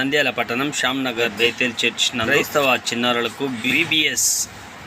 నంద్యాల పట్టణం శ్యామ్ నగర్ బేతేల్ చర్చ్ క్రైస్తవ చిన్నారులకు బీబీఎస్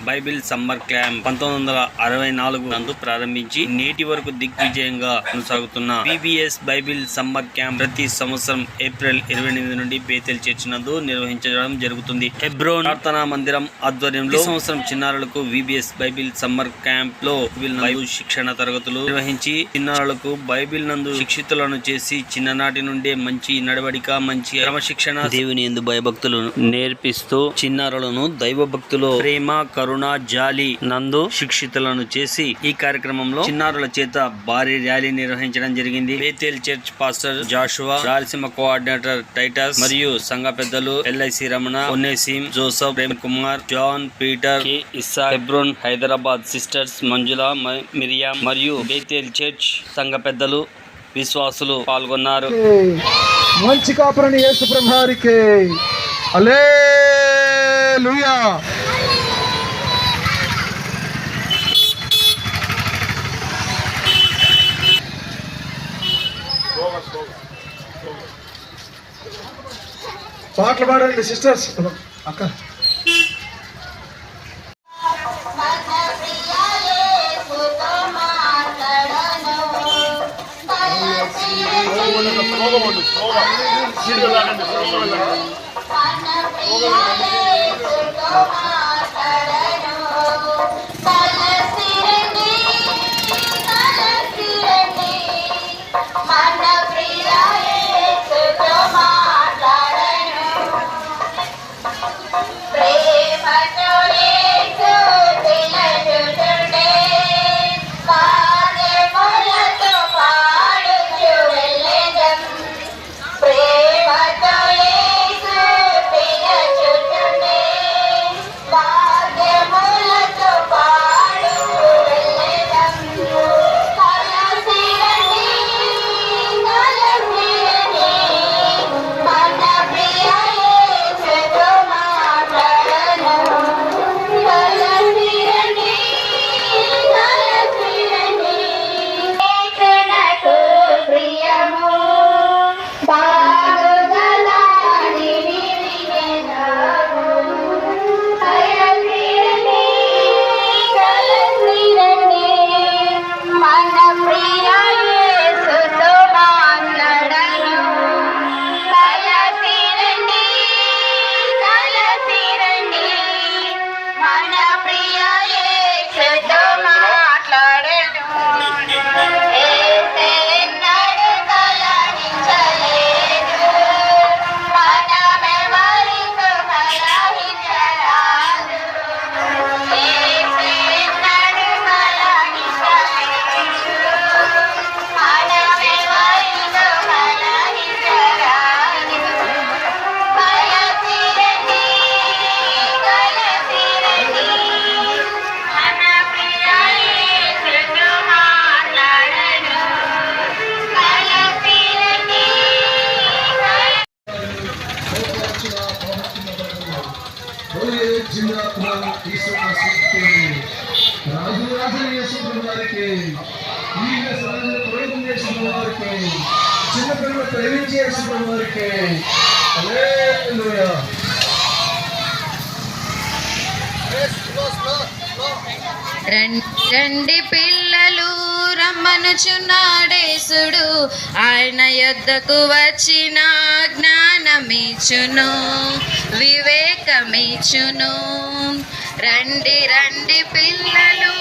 బైబిల్ సమ్మర్ క్యాంప్ పంతొమ్మిది వందల అరవై నాలుగు నందు ప్రారంభించి నేటి వరకు దిగ్విజయంగా కొనసాగుతున్న బీబీఎస్ బైబిల్ సమ్మర్ క్యాంప్ ప్రతి సంవత్సరం ఏప్రిల్ ఇరవై ఎనిమిది నుండి బేతెల్ చర్చ్ నందు నిర్వహించడం జరుగుతుంది. హెబ్రోన్ ప్రార్థనా మందిరం ఆధ్వర్యంలో సంవత్సరం చిన్నారులకు విబిఎస్ బైబిల్ సమ్మర్ క్యాంప్లో బైబిల్ శిక్షణ తరగతులు నిర్వహించి చిన్నారులకు బైబిల్ నందు శిక్షితులను చేసి చిన్ననాటి నుండే మంచి నడవడిక మంచి క్రమశిక్షణ దేవుని ఎందు భయభక్తులు నేర్పిస్తూ చిన్నారులను దైవ భక్తులు ప్రేమ కరుణ జాలి నందు శిక్షితులను చేసి ఈ కార్యక్రమంలో చిన్నారుల చేత భారీ ర్యాలీ నిర్వహించడం జరిగింది. Bethel church pastor Joshua Rayalaseema coordinator Titus మరియు సంఘ పెద్దలు LIC Ramana ఒన్నేసీం Joseph Prem Kumar John Peter Isa Hebron Hyderabad sisters Manjula మ- మిరియాం మరియు బేతేల్ చర్చ్ సంఘ పెద్దలు విశ్వాసులు పాల్గొన్నారు. మంచి కాపురని యేసు ప్రభారికి అలే పాటలు పాడండి సిస్టర్స్ అక్క. మన రాజు రాజు యేసు వారికి ఈ సరైన ప్రయోగం చేసిన వారికి చిన్న పిల్లలు ప్రేమించి చేసిన వారికి హల్లెలూయా రం- రండి పిల్లలు రమ్మనుచున్నాడేసుడు. ఆయన యొద్దకు వచ్చిన జ్ఞానమిచును వివేకమిచును రండి రండి పిల్లలు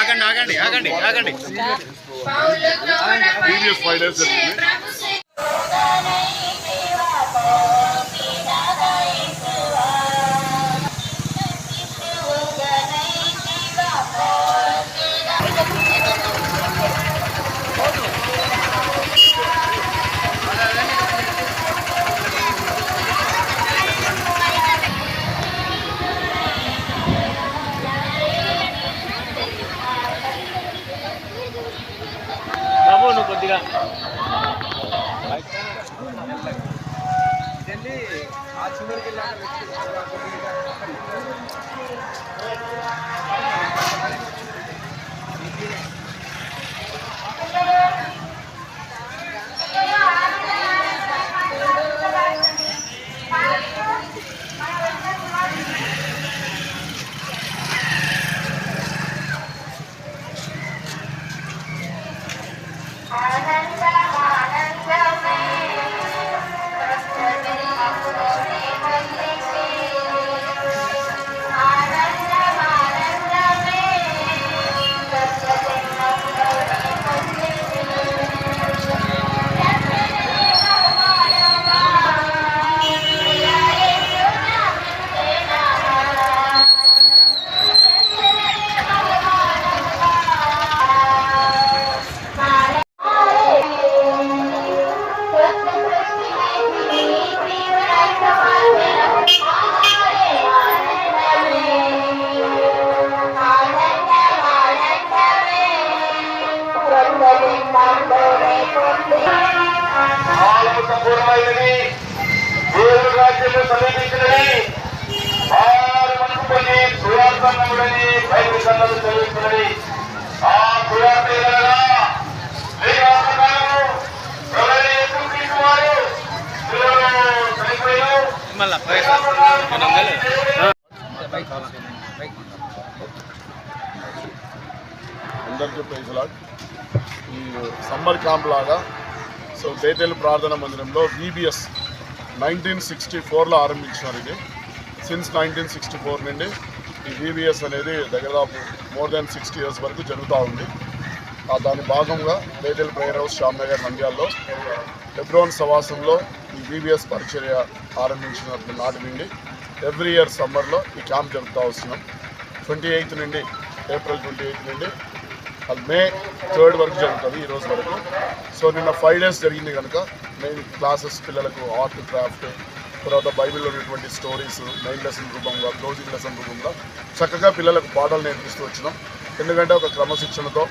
గురించి ఆగండి ఆగండి ఆగండి సంపూర్ణమైనది. దేవుని రాజ్యము సమీపించినది. వారు మనకు పొంది సుయాసనములని బైబిల్ కన్నలు చదువుతున్నది ఆ వారు చనిపోయారు. అందరికీ ప్రైజ్ లాడ్. ఈ సమ్మర్ క్యాంప్ లాగా సో బేతేలు ప్రార్థన మందిరంలో బీబీఎస్ నైన్టీన్ సిక్స్టీ ఫోర్లో ఆరంభించినారు ఇది. సిన్స్ నైన్టీన్ సిక్స్టీ ఫోర్ నుండి ఈ బీబీఎస్ అనేది దగ్గర మోర్ దాన్ సిక్స్టీ ఇయర్స్ వరకు జరుగుతూ ఉంది. ఆ దాని భాగంగా బేతేలు ప్రేయర్ హౌస్ శ్యామ్నగర్ నంద్యాల్లో ఫిబ్రవరి సవాసంలో ఈ బీబీఎస్ పరిచర్య ఆరంభించిన నాటి నుండి ఎవ్రీ ఇయర్ సమ్మర్లో ఈ క్యాంప్ జరుపుతూ వస్తున్నాం. ట్వంటీ ఎయిత్ నుండి ఏప్రిల్ ట్వంటీ ఎయిత్ నుండి మే థర్డ్ వరకు జరుగుతుంది ఈ రోజు వరకు. సో నిన్న ఫైవ్ డేస్ జరిగింది కనుక మెయిన్ క్లాసెస్ పిల్లలకు ఆర్ట్ క్రాఫ్ట్ తర్వాత బైబిల్లో ఉన్నటువంటి స్టోరీస్ మెయిన్ లెసన్ రూపంగా క్లోజింగ్ లెసన్ రూపంగా చక్కగా పిల్లలకు పాఠాలు నేర్పిస్తూ వచ్చినాం. ఎందుకంటే ఒక క్రమశిక్షణతో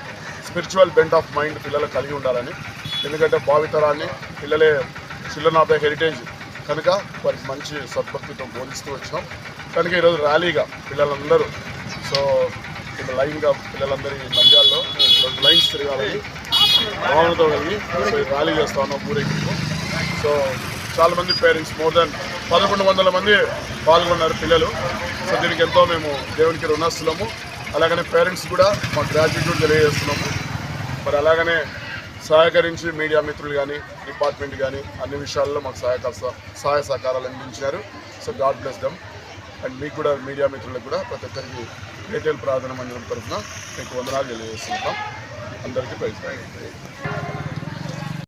స్పిరిచువల్ బెంట్ ఆఫ్ మైండ్ పిల్లలకు కలిగి ఉండాలని ఎందుకంటే భావితరాన్ని పిల్లలే చిల్లనాథ హెరిటేజ్ కనుక వారికి మంచి సద్భక్తితో బోధిస్తూ వచ్చినాం. కనుక ఈరోజు ర్యాలీగా పిల్లలందరూ సో ఇప్పుడు లైన్గా పిల్లలందరి నంద్యాల్లో రెండు లైన్స్ తిరగాలని భావనతో కలిగి సో ర్యాలీ చేస్తా ఉన్నాం ఊరేగింపు. సో చాలా మంది పేరెంట్స్ మోర్ దాన్ పదకొండు వందల మంది పాల్గొన్నారు పిల్లలు. సో దీనికి ఎంతో మేము దేవునికి రుణస్తులము. అలాగనే పేరెంట్స్ కూడా మా గ్రాడ్యుయేట్ తెలియజేస్తున్నాము. మరి అలాగనే సహకరించి మీడియా మిత్రులు కానీ డిపార్ట్మెంట్ కానీ అన్ని విషయాల్లో మాకు సహాయక సహాయ సహకారాలు అందించారు so god bless them. And మీకు కూడా మీడియా మిత్రులకు కూడా ప్రతి ఒక్కరికి రీటైల్ ప్రార్థన మందిరం తరఫున మీకు వందనాలు తెలియజేస్తున్నాం. అందరికీ ప్రయత్నం